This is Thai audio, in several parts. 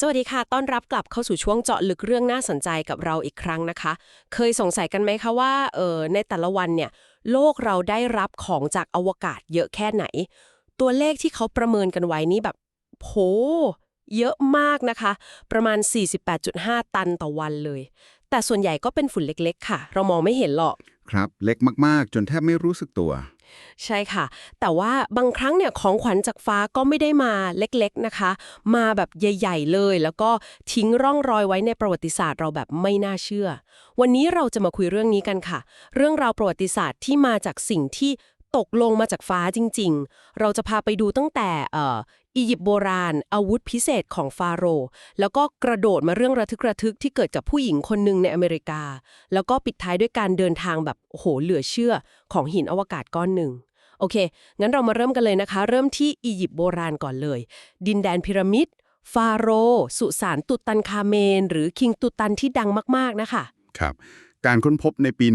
สวัสดีค่ะ ต้อนรับกลับเข้าสู่ช่วงเจาะลึกเรื่องน่าสนใจกับเราอีกครั้งนะคะ เคยสงสัยกันไหมคะว่าเออในแต่ละวันเนี่ย โลกเราได้รับของจากอวกาศเยอะแค่ไหน ตัวเลขที่เขาประเมินกันไว้นี่แบบโหเยอะมากนะคะ ประมาณ 48.5 ตันต่อวันเลย แต่ส่วนใหญ่ก็เป็นฝุ่นเล็กๆ ค่ะ เรามองไม่เห็นหรอก ครับ เล็กมากๆ จนแทบไม่รู้สึกตัว ใช่ค่ะ แต่ว่าบางครั้งเนี่ยของขวัญจากฟ้าก็ไม่ได้มาเล็กๆนะคะ มาแบบใหญ่ ๆ เลย แล้วก็ทิ้งร่องรอยไว้ในประวัติศาสตร์เราแบบไม่น่าเชื่อ วันนี้เราจะมาคุยเรื่องนี้กันค่ะ เรื่องราวประวัติศาสตร์ที่มาจากสิ่งที่ ตกลงมาจากฟ้าจริง ๆ เราจะพาไปดูตั้งแต่เอ่ออียิปต์โบราณ อาวุธพิเศษของฟาโรห์แล้วก็กระโดดมาเรื่องระทึกระทึกที่เกิดกับผู้หญิงคนหนึ่งในอเมริกา แล้วก็ปิดท้ายด้วยการเดินทางแบบโอ้โหเหลือเชื่อของหินอวกาศก้อนหนึ่งโอเค งั้นเรามาเริ่มกันเลยนะคะ เริ่มที่อียิปต์โบราณก่อนเลย ดินแดนพีระมิด ฟาโรห์สุสานตุตันคาเมน หรือคิงตุตันที่ดังมาก ๆ นะคะ ครับ การค้นพบในปี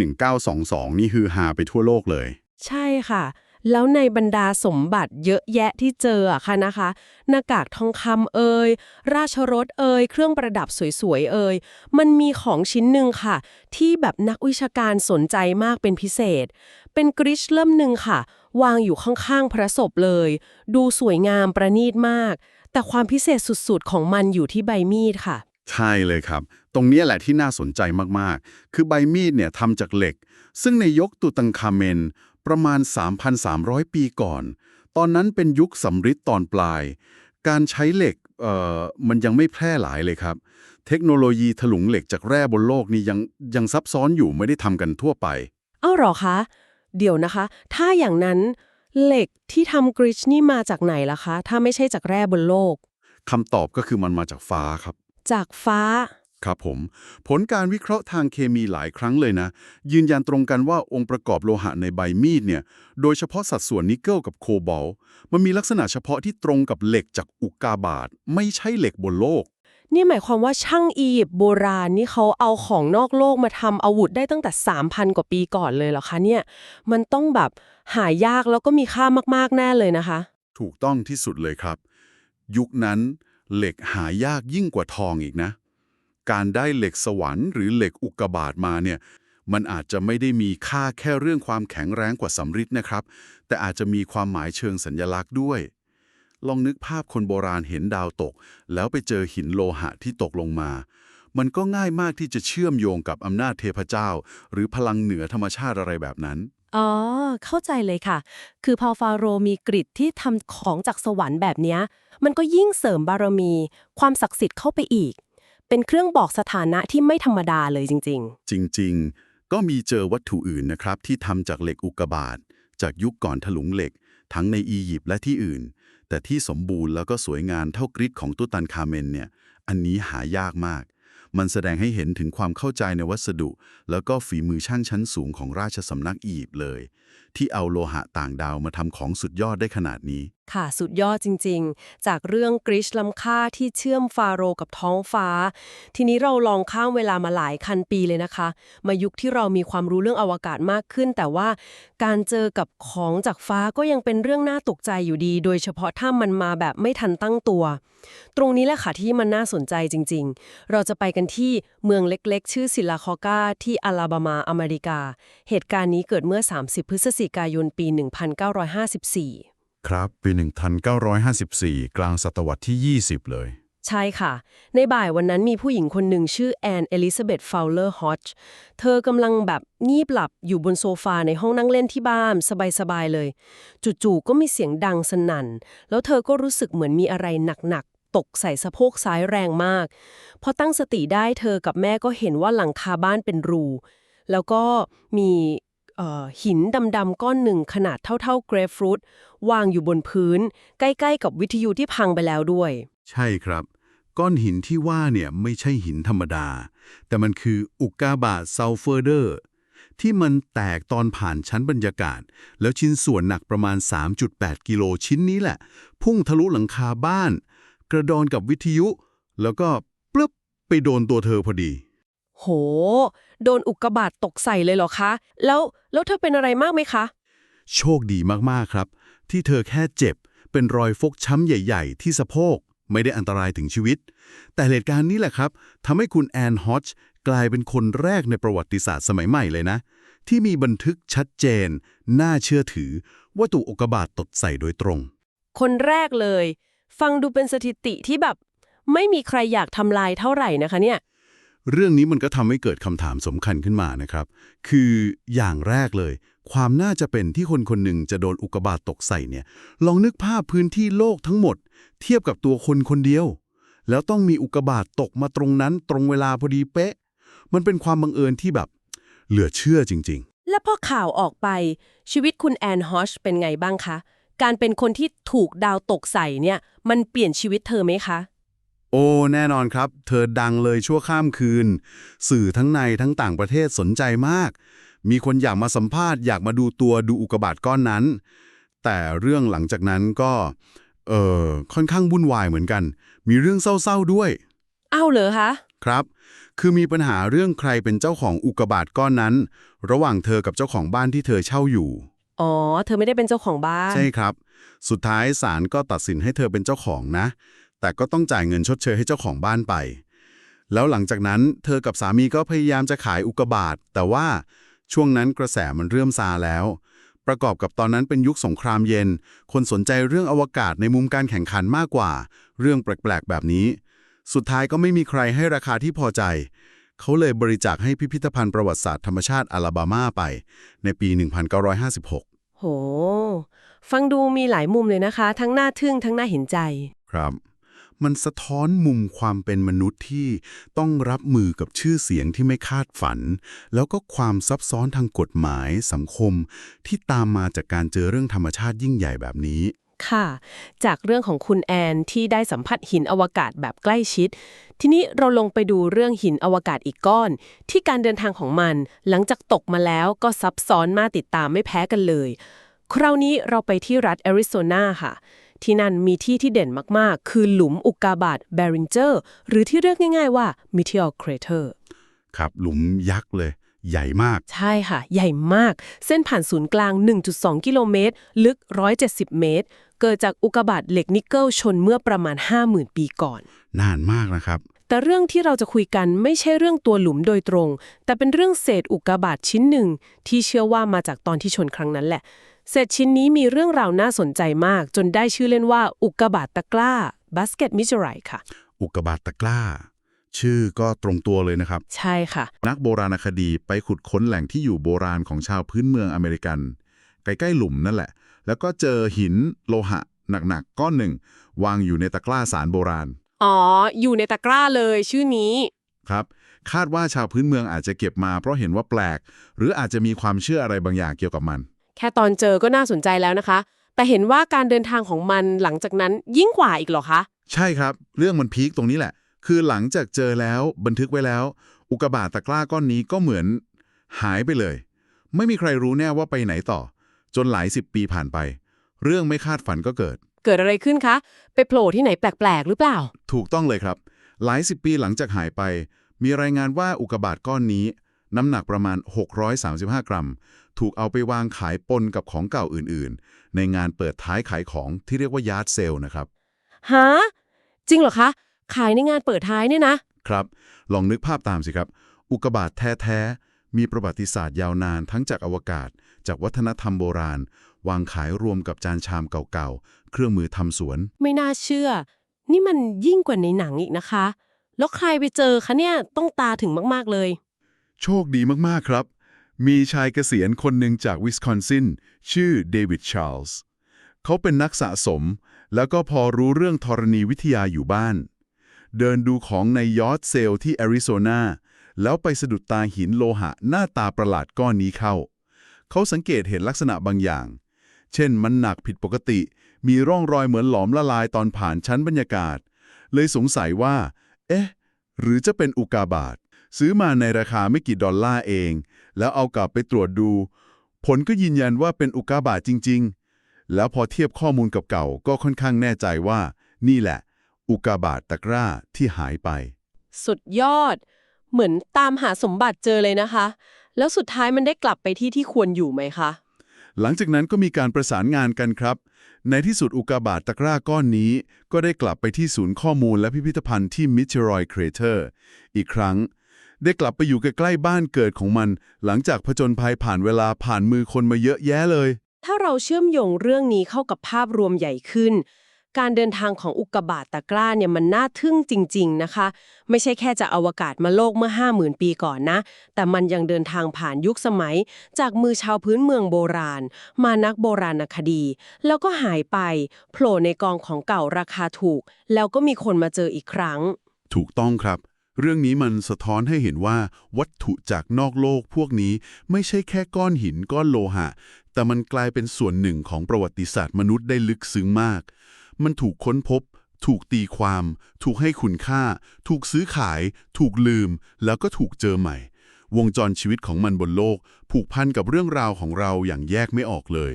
1922 นี่ฮือฮาไปทั่วโลกเลย ใช่ค่ะ แล้วในบรรดาสมบัติเยอะแยะที่เจออะค่ะนะคะ หน้ากากทองคำเอ่ยราชรถเอ่ยเครื่องประดับสวยๆเอ่ยมันมีของชิ้นหนึ่งค่ะ ที่แบบนักวิชาการสนใจมากเป็นพิเศษ เป็นกริชเล่มหนึ่งค่ะ วางอยู่ข้างๆพระศพเลย ดูสวยงามประณีตมาก แต่ความพิเศษสุดๆของมันอยู่ที่ใบมีดค่ะ ใช่เลยครับ ตรงนี้แหละที่น่าสนใจมากๆ คือใบมีดเนี่ยทำจากเหล็ก ซึ่งในยกตุตันคาเมน ประมาณ 3,300 ปีก่อน ตอนนั้นเป็นยุคสำริดตอนปลาย การใช้เหล็กเอ่อมันยังไม่แพร่หลายเลยครับ เทคโนโลยีถลุงเหล็กจากแร่บนโลกนี่ยังยังซับซ้อนอยู่ไม่ได้ทำกันทั่วไปเอ้าเหรอคะ เดี๋ยวนะคะ ถ้าอย่างนั้นเหล็กที่ทำกริชนี่มาจากไหนล่ะคะ ถ้าไม่ใช่จากแร่บนโลกคำตอบก็คือมันมาจากฟ้าครับ จากฟ้า ครับผม ผลการวิเคราะห์ทางเคมีหลายครั้งเลยนะ ยืนยันตรงกันว่าองค์ประกอบโลหะในใบมีดเนี่ย โดยเฉพาะสัดส่วนนิกเกิลกับโคบอลต์มันมีลักษณะเฉพาะที่ตรงกับเหล็กจากอุกกาบาตไม่ใช่เหล็กบนโลก นี่หมายความว่าช่างอียิปต์โบราณนี่เขาเอาของนอกโลกมาทำอาวุธได้ตั้งแต่ 3,000 กว่าปีก่อนเลยเหรอคะเนี่ย มันต้องแบบหายากแล้วก็มีค่ามากๆแน่เลยนะคะ ถูกต้องที่สุดเลยครับ ยุคนั้นเหล็กหายากยิ่งกว่าทองอีกนะ การได้เหล็กสวรรค์หรือเหล็กอุกกาบาตมาเนี่ยมันอาจจะไม่ได้มีค่าแค่เรื่องความแข็งแรงกว่าสำริดนะครับ แต่อาจจะมีความหมายเชิงสัญญลักษณ์ด้วย ลองนึกภาพคนโบราณเห็นดาวตก แล้วไปเจอหินโลหะที่ตกลงมา มันก็ง่ายมากที่จะเชื่อมโยงกับอำนาจเทพเจ้า หรือพลังเหนือธรรมชาติอะไรแบบนั้น อ๋อ เข้าใจเลยค่ะ คือพอฟาโรห์มีกริดที่ทำของจากสวรรค์แบบนี้ มันก็ยิ่งเสริมบารมี ความศักดิ์สิทธิ์เข้าไปอีก เป็นเครื่องบอกสถานะที่ไม่ธรรมดาเลยจริง จริง ๆ ก็มีเจอวัตถุอื่นนะครับ ที่ทำจากเหล็กอุกกาบาตจากยุคก่อนถลุงเหล็ก ทั้งในอียิปต์และที่อื่น แต่ที่สมบูรณ์แล้วก็สวยงามเท่ากริดของตุตันคาเมนเนี่ยอันนี้หายากมาก มันแสดงให้เห็นถึงความเข้าใจในวัสดุ แล้วก็ฝีมือช่างชั้นสูงของราชสำนักอียิปต์เลย ที่เอาโลหะต่างดาวมาทำของสุดยอดได้ขนาดนี้ ค่ะสุดยอดจริงๆ จากเรื่องกริชล้ำค่าที่เชื่อมฟาโรกับท้องฟ้า ทีนี้เราลองข้ามเวลามาหลายคันปีเลยนะคะ มายุคที่เรามีความรู้เรื่องอวกาศมากขึ้น แต่ว่าการเจอกับของจากฟ้าก็ยังเป็นเรื่องน่าตกใจอยู่ดี โดยเฉพาะถ้ามันมาแบบไม่ทันตั้งตัว ตรงนี้แหละค่ะที่มันน่าสนใจจริง ๆ เราจะไปกันที่เมืองเล็กๆ ชื่อซิลาคอกาที่อลาบามาอเมริกา เหตุการณ์นี้เกิดเมื่อ 30 พฤศจิกายนปี 1954 ครับ ปี 1954 กลางศตวรรษที่ 20 เลย ใช่ค่ะ ในบ่ายวันนั้นมีผู้หญิงคนหนึ่งชื่อแอนเอลิซาเบธฟาวเลอร์ฮอตเธอกำลังแบบงีบหลับอยู่บนโซฟาในห้องนั่งเล่นที่บ้านสบายๆเลย จู่ๆก็มีเสียงดังสนั่น แล้วเธอก็รู้สึกเหมือนมีอะไรหนักๆตกใส่สะโพกซ้ายแรงมาก พอตั้งสติได้เธอกับแม่ก็เห็นว่าหลังคาบ้านเป็นรู แล้วก็มี หินดำๆก้อนหนึ่งขนาดเท่าๆเกรฟฟรุตวางอยู่บนพื้น ใกล้ๆกับวิทยุที่พังไปแล้วด้วย ใช่ครับ ก้อนหินที่ว่าเนี่ยไม่ใช่หินธรรมดา แต่มันคืออุกกาบาตซัลเฟอร์เดอร์ที่มันแตกตอนผ่านชั้นบรรยากาศ แล้วชิ้นส่วนหนักประมาณ 3.8 กิโลชิ้นนี้แหละ พุ่งทะลุหลังคาบ้าน กระดอนกับวิทยุ แล้วก็ปลึบไปโดนตัวเธอพอดี โห โดนอุกกาบาตตกใส่เลยเหรอคะ แล้วแล้วเธอเป็นอะไรมากไหมคะ โชคดีมากๆครับ ที่เธอแค่เจ็บ เป็นรอยฟกช้ำใหญ่ ๆ ที่สะโพก ไม่ได้อันตรายถึงชีวิต แต่เหตุการณ์นี้แหละครับทำให้คุณแอนฮอชกลายเป็นคนแรกในประวัติศาสตร์สมัยใหม่เลยนะ ที่มีบันทึกชัดเจน น่าเชื่อถือ ว่าถูกอุกกาบาตตดใส่โดยตรง คนแรกเลย ฟังดูเป็นสถิติที่แบบ ไม่มีใครอยากทำลายเท่าไหร่นะคะเนี่ย เรื่องนี้มันก็ทำให้เกิดคำถามสำคัญขึ้นมานะครับ คืออย่างแรกเลย ความน่าจะเป็นที่คนคนหนึ่งจะโดนอุกกาบาตตกใส่เนี่ย ลองนึกภาพพื้นที่โลกทั้งหมด เทียบกับตัวคนคนเดียว แล้วต้องมีอุกกาบาตตกมาตรงนั้น ตรงเวลาพอดีเป๊ะ มันเป็นความบังเอิญที่แบบ เหลือเชื่อจริง ๆ และพอข่าวออกไปชีวิตคุณแอนฮอชเป็นไงบ้างคะ การเป็นคนที่ถูกดาวตกใส่เนี่ย มันเปลี่ยนชีวิตเธอไหมคะ โอ้ แน่นอนครับ เธอดังเลยชั่วข้ามคืน สื่อทั้งในทั้งต่างประเทศสนใจมาก มีคนอยากมาสัมภาษณ์อยากมาดูตัวดูอุกกาบาตก้อนนั้น แต่เรื่องหลังจากนั้นก็ เออค่อนข้างวุ่นวายเหมือนกัน มีเรื่องเศร้าๆด้วย อ้าวเหรอคะ ครับ คือมีปัญหาเรื่องใครเป็นเจ้าของอุกกาบาตก้อนนั้น ระหว่างเธอกับเจ้าของบ้านที่เธอเช่าอยู่ อ๋อ เธอไม่ได้เป็นเจ้าของบ้าน ใช่ครับ สุดท้ายศาลก็ตัดสินให้เธอเป็นเจ้าของนะ แต่ก็ต้องจ่ายเงินชดเชยให้เจ้าของบ้านไป แล้วหลังจากนั้นเธอกับสามีก็พยายามจะขายอุกกาบาตแต่ว่าช่วงนั้นกระแสมันเริ่มซาแล้ว ประกอบกับตอนนั้นเป็นยุคสงครามเย็น คนสนใจเรื่องอวกาศในมุมการแข่งขันมากกว่า เรื่องแปลกๆแบบนี้ สุดท้ายก็ไม่มีใครให้ราคาที่พอใจ เขาเลยบริจาคให้พิพิธภัณฑ์ประวัติศาสตร์ธรรมชาติอลาบามาไป ในปี 1956 โห ฟังดูมีหลายมุมเลยนะคะ ทั้งน่าทึ่งทั้งน่าเห็นใจ ครับ มันสะท้อนมุมความเป็นมนุษย์ที่ต้องรับมือกับชื่อเสียงที่ไม่คาดฝัน แล้วก็ความซับซ้อนทางกฎหมายสังคม ที่ตามมาจากการเจอเรื่องธรรมชาติยิ่งใหญ่แบบนี้ ค่ะ จากเรื่องของคุณแอนที่ได้สัมผัสหินอวกาศแบบใกล้ชิด ทีนี้เราลงไปดูเรื่องหินอวกาศอีกก้อน ที่การเดินทางของมัน หลังจากตกมาแล้วก็ซับซ้อนมาติดตามไม่แพ้กันเลย คราวนี้เราไปที่รัฐแอริโซนาค่ะ ที่นั่นมีที่ที่เด่นมากๆ คือหลุมอุกกาบาตเบริงเจอร์ หรือที่เรียกง่ายๆว่า Meteor Crater ครับหลุมยักษ์เลย ใหญ่มาก ใช่ค่ะ ใหญ่มาก เส้นผ่านศูนย์กลาง 1.2 กิโลเมตร ลึก 170 เมตร เกิดจากอุกกาบาตเหล็กนิกเกิลชนเมื่อประมาณ 50,000 ปีก่อน นานมากนะครับ แต่เรื่องที่เราจะคุยกันไม่ใช่เรื่องตัวหลุมโดยตรง แต่เป็นเรื่องเศษอุกกาบาตชิ้นหนึ่งที่เชื่อว่ามาจากตอนที่ชนครั้งนั้นแหละ เศษชิ้นนี้มีเรื่องราวน่าสนใจมาก จนได้ชื่อเล่นว่า อุกกาบาตตะกร้า basket meteorite ค่ะ อุกกาบาตตะกร้า ชื่อก็ตรงตัวเลยนะครับ ใช่ค่ะ นักโบราณคดีไปขุดค้นแหล่งที่อยู่โบราณของชาวพื้นเมืองอเมริกัน ใกล้ๆหลุมนั่นแหละ แล้วก็เจอหินโลหะหนักๆก้อนหนึ่ง วางอยู่ในตะกร้าสารโบราณ อ๋อ อยู่ในตะกร้าเลยชื่อนี้ครับคาดว่าชาวพื้นเมืองอาจจะเก็บมาเพราะเห็นว่าแปลก หรืออาจจะมีความเชื่ออะไรบางอย่างเกี่ยวกับมัน แค่ตอนเจอก็น่าสนใจแล้วนะคะ แต่เห็นว่าการเดินทางของมันหลังจากนั้นยิ่งกว่าอีกเหรอคะ ใช่ครับ เรื่องมันพีคตรงนี้แหละ คือหลังจากเจอแล้วบันทึกไว้แล้ว อุกกาบาตตะกร้าก้อนนี้ก็เหมือน หายไปเลย ไม่มีใครรู้แน่ว่าไปไหนต่อ จนหลายสิบปีผ่านไป เรื่องไม่คาดฝันก็เกิด เกิดอะไรขึ้นคะ ไปโผล่ที่ไหนแปลกๆ หรือเปล่า ถูกต้องเลยครับ หลายสิบปีหลังจากหายไป มีรายงานว่าอุกกาบาตก้อนนี้ น้ำหนักประมาณ 635 กรัม ถูกเอาไปวางขายปนกับของเก่าอื่นๆ ในงานเปิดท้ายขายของที่เรียกว่ายาร์ดเซลนะครับฮะจริงเหรอคะ ขายในงานเปิดท้ายเนี่ยนะ ครับ ลองนึกภาพตามสิครับ อุกกาบาตแท้ๆ มีประวัติศาสตร์ยาวนานทั้งจากอวกาศ จากวัฒนธรรมโบราณ วางขายรวมกับจานชามเก่าๆ เครื่องมือทำสวน ไม่น่าเชื่อ นี่มันยิ่งกว่าในหนังอีกนะคะ แล้วใครไปเจอคะเนี่ยต้องตาถึงมากๆเลย โชคดีมากๆครับ มีชายเกษียณคนหนึ่งจากวิสคอนซินชื่อเดวิดชาร์ลส์เขาเป็นนักสะสม แล้วก็พอรู้เรื่องธรณีวิทยาอยู่บ้าน เดินดูของในยอร์ดเซลที่แอริโซนาแล้วไปสะดุดตาหินโลหะหน้าตาประหลาดก้อนนี้เข้า เขาสังเกตเห็นลักษณะบางอย่าง เช่นมันหนักผิดปกติ มีร่องรอยเหมือนหลอมละลายตอนผ่านชั้นบรรยากาศ เลยสงสัยว่า เอ๊ะ หรือจะเป็นอุกาบาต ซื้อมาในราคาไม่กี่ดอลลาร์เอง แล้วเอากลับไปตรวจดู ผลก็ยืนยันว่าเป็นอุกกาบาตจริง ๆ แล้วพอเทียบข้อมูลกับเก่าก็ค่อนข้างแน่ใจว่า นี่แหละ อุกกาบาตตะกร้าที่หายไป สุดยอด เหมือนตามหาสมบัติเจอเลยนะคะ แล้วสุดท้ายมันได้กลับไปที่ที่ควรอยู่ไหมคะ หลังจากนั้นก็มีการประสานงานกันครับ ในที่สุดอุกกาบาตตะกร้าก้อนนี้ ก็ได้กลับไปที่ศูนย์ข้อมูลและพิพิธภัณฑ์ที่มิ t รอยครเตอร์อีกครั้ง ได้กลับไปอยู่ใกล้ๆบ้านเกิดของมัน หลังจากผจญภัยผ่านเวลาผ่านมือคนมาเยอะแยะเลย ถ้าเราเชื่อมโยงเรื่องนี้เข้ากับภาพรวมใหญ่ขึ้น การเดินทางของอุกกาบาตตะกร้าเนี่ยมันน่าทึ่งจริง ๆนะคะ ไม่ใช่แค่จากอวกาศมาโลกเมื่อ 50,000 ปีก่อนนะ แต่มันยังเดินทางผ่านยุคสมัย จากมือชาวพื้นเมืองโบราณ มานักโบราณคดี แล้วก็หายไปโผล่ในกองของเก่าราคาถูก แล้วก็มีคนมาเจออีกครั้ง ถูกต้องครับ เรื่องนี้มันสะท้อนให้เห็นว่าวัตถุจากนอกโลกพวกนี้ไม่ใช่แค่ก้อนหินก้อนโลหะ แต่มันกลายเป็นส่วนหนึ่งของประวัติศาสตร์มนุษย์ได้ลึกซึ้งมาก มันถูกค้นพบ ถูกตีความ ถูกให้คุณค่า ถูกซื้อขาย ถูกลืม แล้วก็ถูกเจอใหม่ วงจรชีวิตของมันบนโลก ผูกพันกับเรื่องราวของเราอย่างแยกไม่ออกเลย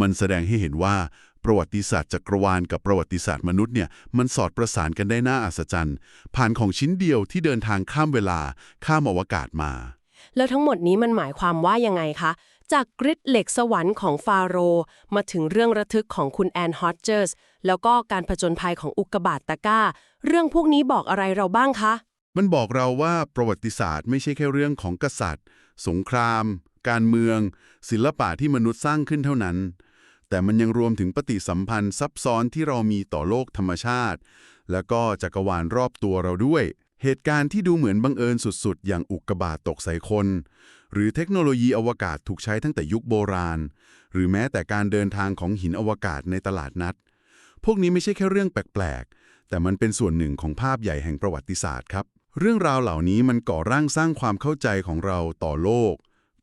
มันแสดงให้เห็นว่า ประวัติศาสตร์จักรวาลกับประวัติศาสตร์มนุษย์เนี่ยมันสอดประสานกันได้น่าอัศจรรย์ ผ่านของชิ้นเดียวที่เดินทางข้ามเวลาข้ามอวกาศมา แล้วทั้งหมดนี้มันหมายความว่ายังไงคะ จากกริดเหล็กสวรรค์ของฟาโรห์มาถึงเรื่องระทึกของคุณแอนฮอตเจอร์สแล้วก็การผจญภัยของอุกกาบาตตะกร้า เรื่องพวกนี้บอกอะไรเราบ้างคะมันบอกเราว่าประวัติศาสตร์ไม่ใช่แค่เรื่องของกษัตริย์ สงคราม การเมือง ศิลปะที่มนุษย์สร้างขึ้นเท่านั้น แต่มันยังรวมถึงปฏิสัมพันธ์ซับซ้อนที่เรามีต่อโลกธรรมชาติ แล้วก็จักรวาลรอบตัวเราด้วย เหตุการณ์ที่ดูเหมือนบังเอิญสุดๆ อย่างอุกกาบาตตกใส่คน หรือเทคโนโลยีอวกาศถูกใช้ตั้งแต่ยุคโบราณ หรือแม้แต่การเดินทางของหินอวกาศในตลาดนัด พวกนี้ไม่ใช่แค่เรื่องแปลกๆ แต่มันเป็นส่วนหนึ่งของภาพใหญ่แห่งประวัติศาสตร์ครับ เรื่องราวเหล่านี้มันก่อร่างสร้างความเข้าใจของเราต่อโลก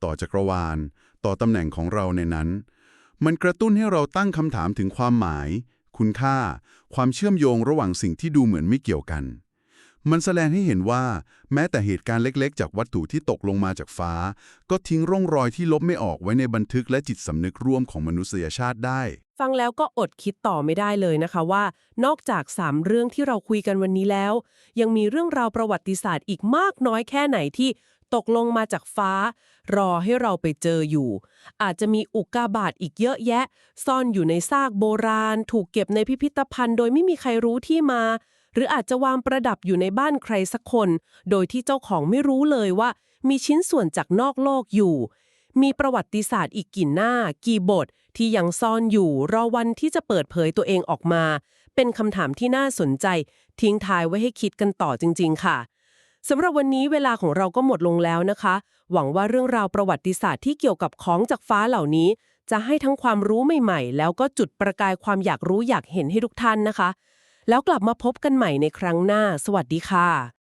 ต่อจักรวาล ต่อตำแหน่งของเราในนั้น มันกระตุ้นให้เราตั้งคำถามถึงความหมาย คุณค่า ความเชื่อมโยงระหว่างสิ่งที่ดูเหมือนไม่เกี่ยวกัน มันแสดงให้เห็นว่า แม้แต่เหตุการณ์เล็กๆ จากวัตถุที่ตกลงมาจากฟ้า ก็ทิ้งร่องรอยที่ลบไม่ออกไว้ในบันทึกและจิตสำนึกร่วมของมนุษยชาติได้ ฟังแล้วก็อดคิดต่อไม่ได้เลยนะคะว่า นอกจาก 3 เรื่องที่เราคุยกันวันนี้แล้ว ยังมีเรื่องราวประวัติศาสตร์อีกมากน้อยแค่ไหนที่ ตกลงมาจากฟ้า รอให้เราไปเจออยู่ อาจจะมีอุกกาบาตอีกเยอะแยะ ซ่อนอยู่ในซากโบราณ ถูกเก็บในพิพิธภัณฑ์ โดยไม่มีใครรู้ที่มา หรืออาจจะวางประดับอยู่ในบ้านใครสักคน โดยที่เจ้าของไม่รู้เลยว่า มีชิ้นส่วนจากนอกโลกอยู่ มีประวัติศาสตร์อีกกี่หน้า กี่บท ที่ยังซ่อนอยู่ รอวันที่จะเปิดเผยตัวเองออกมา เป็นคำถามที่น่าสนใจ ทิ้งทายไว้ให้คิดกันต่อจริง ๆ ค่ะ สำหรับวันนี้เวลาของเราก็หมดลงแล้วนะคะ หวังว่าเรื่องราวประวัติศาสตร์ที่เกี่ยวกับของจากฟ้าเหล่านี้ จะให้ทั้งความรู้ใหม่ๆ แล้วก็จุดประกายความอยากรู้อยากเห็นให้ทุกท่านนะคะ แล้วกลับมาพบกันใหม่ในครั้งหน้า สวัสดีค่ะ